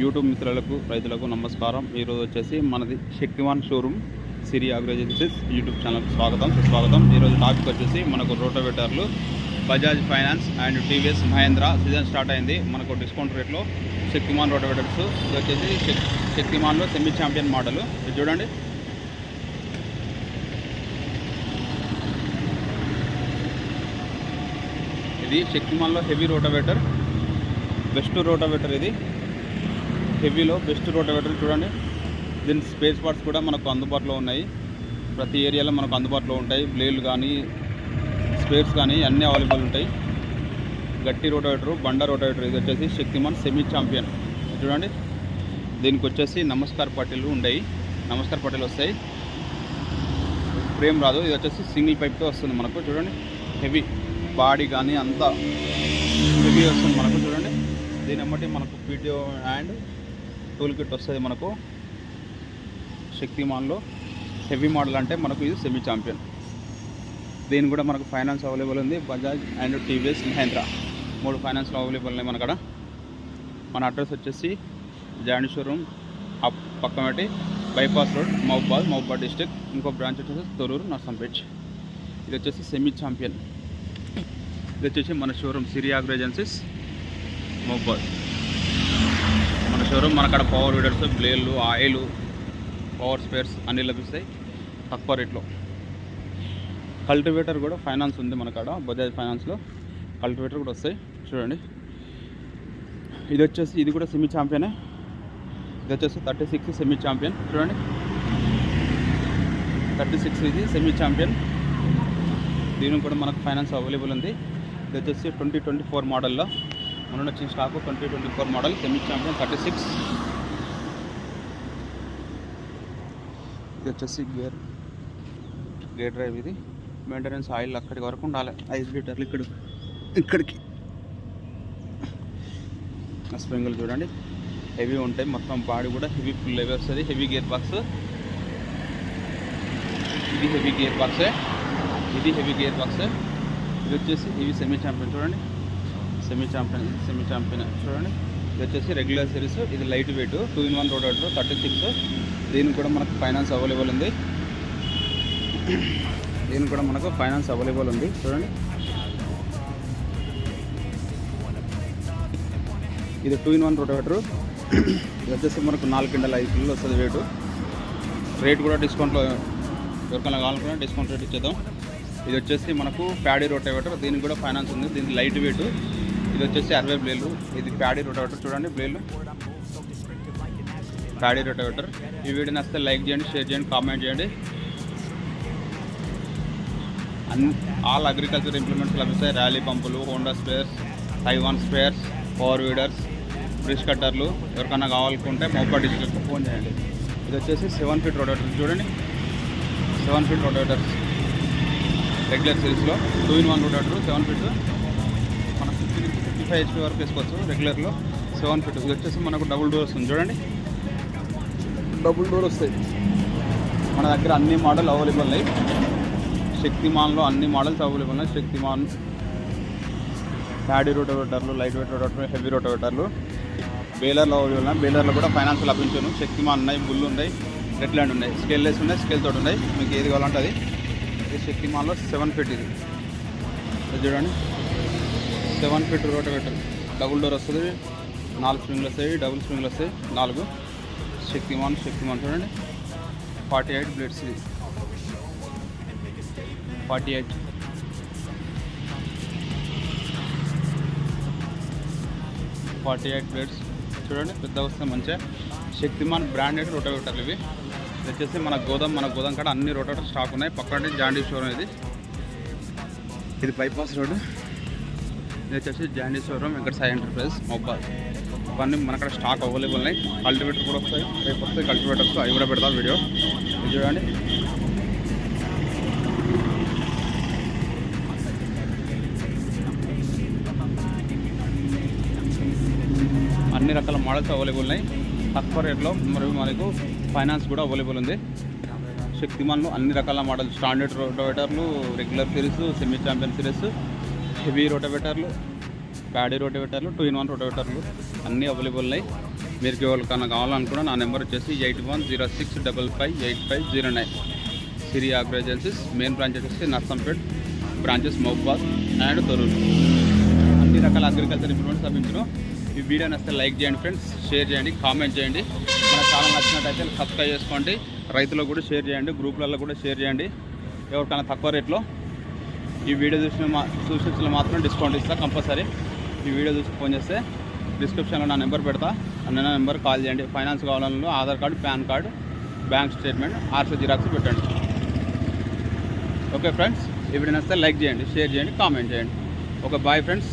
YouTube మిత్రులకు రైతులకు నమస్కారం. ఈరోజు వచ్చేసి మనది శక్తివాన్ షోరూమ్ సిరి అగ్రోజెన్సీస్ యూట్యూబ్ ఛానల్కి స్వాగతం. సుస్వాగతం. ఈరోజు టాపిక్ వచ్చేసి మనకు రోటోవేటర్లు Bajaj finance and TVS Mahindra season start అయింది. మనకు డిస్కౌంట్ రేట్లో శక్తిమాన్ రోటోవేటర్స్. ఇది వచ్చేసి శక్తిమాన్లో సెమీ ఛాంపియన్ మోడల్. ఇది చూడండి. ఇది శక్తిమాన్లో హెవీ రోటోవేటర్ బెస్ట్ రోటోవేటర్ ఇది. హెవీలో బెస్ట్ రోటోవేటర్ చూడండి. దీని స్పేస్ పార్ట్స్ కూడా మనకు అందుబాటులో ఉన్నాయి. ప్రతి ఏరియాలో మనకు అందుబాటులో ఉంటాయి. బ్లేడ్లు కానీ స్పేర్స్ కానీ అన్నీ అవైలబుల్ ఉంటాయి. గట్టి రోటోవేటర్ బండ రోటోవేటర్ ఇది వచ్చేసి శక్తిమాన్ సెమీ ఛాంపియన్ చూడండి. దీనికి వచ్చేసి నమస్కార్ పట్టీలు ఉంటాయి నమస్కార్ పట్టీలు వస్తాయి. ఫ్రేమ్ రాదు. ఇది వచ్చేసి సింగిల్ పైప్తో వస్తుంది మనకు. చూడండి. హెవీ బాడీ కానీ అంతా హెవీ వస్తుంది మనకు. చూడండి. దీని బట్టి మనకు పీటీఓ అండ్ టూల్ కిట్ వస్తుంది మనకు. శక్తిమాన్లో హెవీ మోడల్ అంటే మనకు ఇది సెమీ ఛాంపియన్ దీని కూడా మనకు ఫైనాన్స్ అవైలబుల్ ఉంది. బజాజ్ అండ్ టీవీఎస్ మహేంద్ర మూడు ఫైనాన్స్లో అవైలబుల్ ఉన్నాయి మనకడ. మన అడ్రస్ వచ్చేసి జాయింట్ షోరూమ్ అప్ పెట్టి bypass road Mahabad Mahabad district ఇంకో బ్రాంచ్ వచ్చేసి తొరూరు నర్సంపేట్ ఇది వచ్చేసి సెమీ ఛాంపియన్ ఇది వచ్చేసి మన showroom Siri agro agencies Mahabad showroom మన కాడ పవర్ వీడర్స్ బ్లేడ్లు ఆయిల్ పవర్ స్పేర్స్ అన్నీ లభిస్తాయి తక్కువ రేట్లో. కల్టివేటర్ కూడా ఫైనాన్స్ ఉంది మన కాడ బజాజ్ ఫైనాన్స్లో కల్టివేటర్ కూడా వస్తాయి. చూడండి. ఇది వచ్చేసి ఇది కూడా సెమీ ఛాంపియనే ఇది వచ్చేసి థర్టీ సిక్స్ సెమీ ఛాంపియన్ చూడండి. థర్టీ సిక్స్ ఇది సెమీ ఛాంపియన్ దీనికి కూడా మనకు ఫైనాన్స్ అవైలబుల్ ఉంది. ఇది వచ్చేసి ట్వంటీ ట్వంటీ ఫోర్ మోడల్లో మన వచ్చిన stock twenty twenty four model semi champion thirty six ఇది వచ్చేసి గేర్ గేర్ డ్రైవ్ ఇది. మెయింటెనెన్స్ ఆయిల్ అక్కడికి వరకు ఉండాలి. ఐదు లీటర్లు ఇక్కడ ఇక్కడికి. స్ప్రింగులు చూడండి. హెవీ ఉంటాయి. మొత్తం బాడీ కూడా హెవీ ఫుల్ హెవీ వస్తుంది హెవీ గేర్ బాక్స్ ఇది హెవీ గేర్ బాక్సే ఇది హెవీ గేర్ బాక్సే ఇది వచ్చేసి హెవీ సెమీ ఛాంపియన్ చూడండి. సెమీ ఛాంపియన్ సెమీ ఛాంపియన్ చూడండి. ఇది వచ్చేసి రెగ్యులర్ సిరీస్ ఇది light weight two in one road thirty six దీనికి కూడా మనకు ఫైనాన్స్ అవైలబుల్ ఉంది. దీనికి కూడా మనకు ఫైనాన్స్ అవైలబుల్ ఉంది. చూడండి. ఇది టూ ఇన్ వన్ రోటోవేటర్ ఇది వచ్చేసి మనకు నాలుగు కిండల ఐదు కిలోలు వస్తుంది రేటు రేట్ కూడా డిస్కౌంట్లో ఎవరికైనా కావాలనుకున్నా డిస్కౌంట్ రేట్ ఇచ్చేద్దాం. ఇది వచ్చేసి మనకు ప్యాడీ రోటోవేటర్ దీనికి కూడా ఫైనాన్స్ ఉంది. దీనికి లైట్ వెయిట్ ఇది వచ్చేసి అరవై బ్లేలు. ఇది ప్యాడీ రోటోవేటర్. చూడండి బ్లేలు. Paddy rotavator. ఈ వీడియో నచ్చితే లైక్ చేయండి షేర్ చేయండి కామెంట్ చేయండి. అన్ ఆల్ అగ్రికల్చర్ ఇంప్లిమెంట్స్ లభిస్తాయి. ర్యాలీ పంపులు Honda spares Taiwan spares power weeders brush కట్టర్లు. ఎవరికైనా కావాలనుకుంటే మోపా డిస్ట్రిక్ట్కి ఫోన్ చేయండి. ఇది వచ్చేసి సెవెన్ ఫీట్ రోటేటర్స్ చూడండి. సెవెన్ ఫీట్ రోటేటర్స్ రెగ్యులర్ సిరీస్లో. Two in one rotator seven feet. Five HP వరకు వేసుకోవచ్చు రెగ్యులర్లో. సెవెన్ ఫీట్ ఇది వచ్చేసి మనకు డబుల్ డోర్ వస్తుంది చూడండి. డబుల్ డోర్ వస్తాయి. మన దగ్గర అన్ని మోడల్ అవైలబుల్ ఉన్నాయి. శక్తిమాన్లో అన్ని మోడల్స్ అవైలబుల్ ఉన్నాయి. శక్తిమాన్ ప్యాడీ రోటోవేటర్లు లైట్ వెయిట్ రోటోవేటర్ హెవీ రోటోవేటర్లు. బేలర్లో అవైలబుల్ ఉన్నాయి. బేలర్లో కూడా ఫైనాన్స్ లభించును. శక్తిమాన్ ఉన్నాయి బుల్ ఉన్నాయి రెడ్ ల్యాండ్ ఉన్నాయి. స్కేల్ లెస్ ఉన్నాయి స్కేల్ తోటి ఉన్నాయి. మీకు ఏది కావాలంటే అది. ఇది శక్తిమాన్లో సెవెన్ ఫీట్ ఇది చూడండి. Seven feet rotavator double door వస్తుంది. నాలుగు స్ప్రింగ్లు వస్తాయి డబుల్ స్ప్రింగ్లు వస్తాయి నాలుగు. శక్తిమాన్ శక్తిమాన్ చూడండి. ఫార్టీ ఎయిట్ బ్లేడ్స్ ఇది. Forty eight. Forty eight blades. చూడండి పెద్ద వస్తాయి మంచిగా. శక్తిమాన్ బ్రాండెడ్ రోటోవేటర్లు ఇవి. వచ్చేసి మన గోదాం మన గోదాం కాడ అన్ని రోటోవేటర్ స్టాక్ ఉన్నాయి. పక్కన జాండీ షోరూమ్ ఇది. ఇది బైపాస్ రోడ్ ఇది వచ్చేసి జాండీ వెంకట ఇక్కడ సాయి ఎంటర్ప్రైజ్ మొబైల్ ఇవన్నీ మన అక్కడ స్టాక్ అవైలబుల్ ఉన్నాయి. కల్టివేటర్ కూడా వస్తాయి. రేపు వస్తాయి. కల్టివేటర్స్ అవి కూడా పెడతాం వీడియో. ఇది చూడండి. అన్ని రకాల మోడల్స్ అవైలబుల్ ఉన్నాయి. తక్కువ రేట్లో మరియు మనకు ఫైనాన్స్ కూడా అవైలబుల్ ఉంది. శక్తిమాన్లో అన్ని రకాల models. Standard రోటోవేటర్లు regular series semi champion series heavy రోటోవేటర్లు paddy రోటోవేటర్లు టూ ఇన్ వన్ రోటోవేటర్లు అన్నీ అవైలబుల్ ఉన్నాయి. మీరు ఎవరికన్నా కావాలనుకున్నా నా నెంబర్ వచ్చేసి eight one zero six double five eight five zero nine. Siri agro agencies main branch వచ్చేసి నర్సంపేట్ బ్రాంచెస్ మహబాద్ అండ్ తొరూరు. అన్ని రకాల అగ్రికల్చర్ ఇంప్రూవ్మెంట్స్ లభించడం ఈ వీడియో నచ్చితే లైక్ చేయండి ఫ్రెండ్స్ షేర్ చేయండి కామెంట్ చేయండి. మన ఛానల్ నచ్చినట్టయితే సబ్స్క్రైబ్ చేసుకోండి. రైతులకు కూడా షేర్ చేయండి గ్రూప్లలో కూడా షేర్ చేయండి. ఎవరికైనా తక్కువ రేట్లో ఈ వీడియో చూసిన మా చూసిన మాత్రం డిస్కౌంట్ ఇస్తా కంపల్సరీ. ఈ వీడియో చూసి ఫోన్ చేస్తే డిస్క్రిప్షన్లో నా నెంబర్ పెడతా. అన్న నెంబర్ కాల్ చేయండి. ఫైనాన్స్ కావాలన్నా Aadhaar card PAN card bank statement RC xerox పెట్టండి. ఓకే ఫ్రెండ్స్ ఈ వీడియో నచ్చితే లైక్ చేయండి షేర్ చేయండి కామెంట్ చేయండి. Okay bye friends.